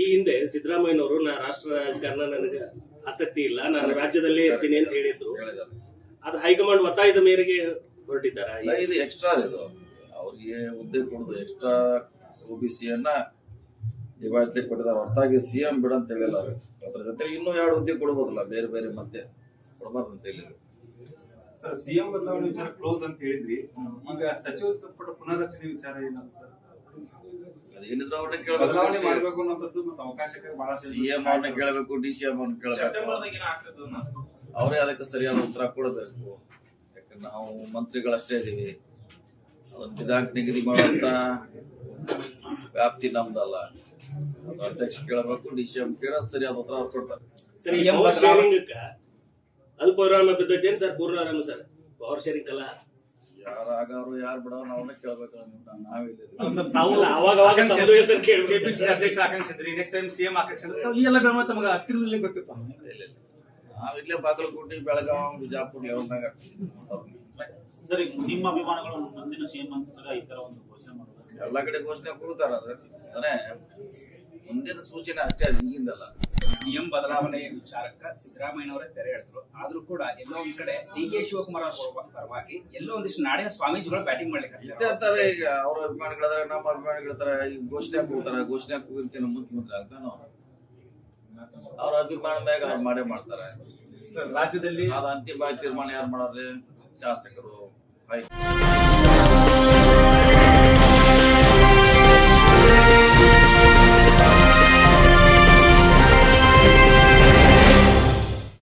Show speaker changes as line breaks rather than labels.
ಈ ಹಿಂದೆ ಸಿದ್ದರಾಮಯ್ಯನವರು ನಾ ರಾಷ್ಟ್ರ ರಾಜಕಾರಣ ನನಗೆ ಆಸಕ್ತಿ ಇಲ್ಲ. ನಾನು ರಾಜ್ಯದಲ್ಲೇ ಇರ್ತೀನಿ ಅಂತ ಹೇಳಿದ್ರು.
ಆದ್ರೆ
ಅದು ಹೈಕಮಾಂಡ್ ಒತ್ತಾಯದ ಮೇರೆಗೆ ಹೊರಟಿದ್ದಾರೆ?
ಅಲ್ಲ, ಇದು ಎಕ್ಸ್ಟ್ರಾ ಇದು ಅವ್ರಿಗೆ ಹುದ್ದೆ ಕೊಡುದು ಎಕ್ಸ್ಟ್ರಾ ಒ ಬಿ ಸಿಯನ್ನ ಡಿವೈಡ್ಲಿ ಕೊಟ್ಟಿದ್ದಾರೆ. ಹೊರತಾಗಿ ಸಿ ಎಂ ಬಿಡ ಅಂತ ಹೇಳಿಲ್ಲ ಅವ್ರು. ಅದ್ರ ಜೊತೆ ಇನ್ನೂ ಎರಡು ಹುದ್ದೆ ಕೊಡ್ಬೋದಲ್ಲ ಬೇರೆ ಬೇರೆ ಮತ್ತೆ ಕೊಡಬಾರ್ದು ಅಂತ ಹೇಳಿದ್ರು.
ಸರ್ ಸಿಎಂ ಬದಲಾವಣೆ ವಿಚಾರ ಕ್ಲೋಸ್ ಅಂತ ಹೇಳಿದ್ರಿ. ಈಗ ಸಚಿವ ಸಂಪುಟ ಪುನರ್ರಚನೆ ವಿಚಾರ ಏನಾದ್ರು ಸರ್?
ಅದೇನಿದ್ರು ಅವ್ರನ್ನ ಕೇಳಬೇಕು. ಅವ್ರನ್ನ ಕೇಳಬೇಕು ಡಿ ಸಿ ಎಂ ಅವ್ರನ್ನ ಕೇಳಬೇಕು. ಅವರೇ ಅದಕ್ಕೆ ಸರಿಯಾದ ಉತ್ತರ ಕೊಡಬೇಕು. ಯಾಕಂದ್ರೆ ನಾವು ಮಂತ್ರಿಗಳಷ್ಟೇ ಇದೀವಿ. ಅದನ್ನ ದಿನಾಂಕ ನಿಗದಿ ಮಾಡುವಂತ ವ್ಯಾಪ್ತಿ ನಮ್ದಲ್ಲ. ಅಧ್ಯಕ್ಷ ಕೇಳಬೇಕು ಡಿ ಸಿ ಎಂ ಕೇಳೋದು ಸರಿಯಾದ ಉತ್ತರ ಅವ್ರು ಕೊಡ್ತಾರೆ.
ಅಲ್ಪ ವಿರಾಮ ಬಿದ್ದೇನು ಸರ್ ಪೂರ್ಣ ವಿರಾಮ ಸರ್ ಪವರ್ ಶೇರಿಂಗ್ ಅಲ್ಲ
ಯಾರು ಆಗಾರು ಯಾರು ಬಿಡೋರು ಅವ್ರನ್ನ ಕೇಳ್ಬೇಕು ನಾವಿಲ್ಲ
ಸರ್, ತಾವು
ಅವಾಗ ಅವಾಗ ತಮ್ಮದು ಹೆಸರು ಕೇಳ್ಬೇಕು.
ಕೆಪಿಸಿಸಿ ಅಧ್ಯಕ್ಷ ಆಕಾಂಕ್ಷಿದ್ರಿ ನೆಕ್ಸ್ಟ್ ಟೈಮ್ ಸಿಎಂ ಆಕಾಂಕ್ಷಿದ್ರೆ ಈ ಎಲ್ಲ ಬೆಂಬಲ ತಮಗೆ ಹತ್ತಿರದಲ್ಲಿ ಗೊತ್ತಿತ್ತು.
ಇಲ್ಲ ಇಲ್ಲ. ನಾವಿಲ್ಲೇ ಬಾಗಲಕೋಟೆ ಬೆಳಗಾವಿ ಬಿಜಾಪುರ ಲೆವೆಲ್ನಾಗ
ಸರ್ ಈಗ ನಿಮ್ಮ ಅಭಿಮಾನಿಗಳು ಮುಂದಿನ ಸಿಎಂ ಅಂತ ಸರ್ ಈ ತರ ಒಂದು ಘೋಷಣೆ ಮಾಡ್ತಾರೆ.
ಎಲ್ಲ ಕಡೆ ಘೋಷಣೆ ಕೂಗ್ತಾರ ಅದು ಅಂದ್ರೆ ಮುಂದಿನ ಸೂಚನೆ ಅಷ್ಟೇ ಅದು ಹಿಂದಿಂದಲ್ಲ.
ಸಿಎಂ ಬದಲಾವಣೆ ವಿಚಾರಕ್ಕ ಸಿದ್ದರಾಮಯ್ಯನವರೇ ತೆರೆ ಎಳೆದ್ರು. ಆದ್ರೂ ಕೂಡ ಎಲ್ಲೋ ಒಂದ್ ಕಡೆ ಡಿ ಕೆ ಶಿವಕುಮಾರ್ ಅವರ ಪರವಾಗಿ ಎಲ್ಲೋ ಒಂದಿಷ್ಟು ನಾಡಿನ ಸ್ವಾಮೀಜಿಗಳು ಬ್ಯಾಟಿಂಗ್ ಮಾಡ್ಲಿಕ್ಕೆ
ಅಂತಾರೆ ಈಗ ಅವ್ರ ಅಭಿಮಾನಿಗಳಾದ್ರೆ ನಮ್ಮ ಅಭಿಮಾನಿಗಳಿರ್ತಾರೆ ಈಗ ಘೋಷಣೆ ಕೂಗ್ತಾರೆ ಘೋಷಣೆ ಕೂಗಿನ ಮುಖ್ಯಮಂತ್ರಿ ಆಗ್ತಾನ? ಅವ್ರ ಅಭಿಮಾನ ಮ್ಯಾಗ ಅವ್ರು ಮಾಡೇ ಮಾಡ್ತಾರೆ.
ಸರ್ ರಾಜ್ಯದಲ್ಲಿ
ಅದ ಅಂತಿಮ ತೀರ್ಮಾನ ಯಾರು ಮಾಡೋದ್ರೆ ಶಾಸಕರು. ಹೈ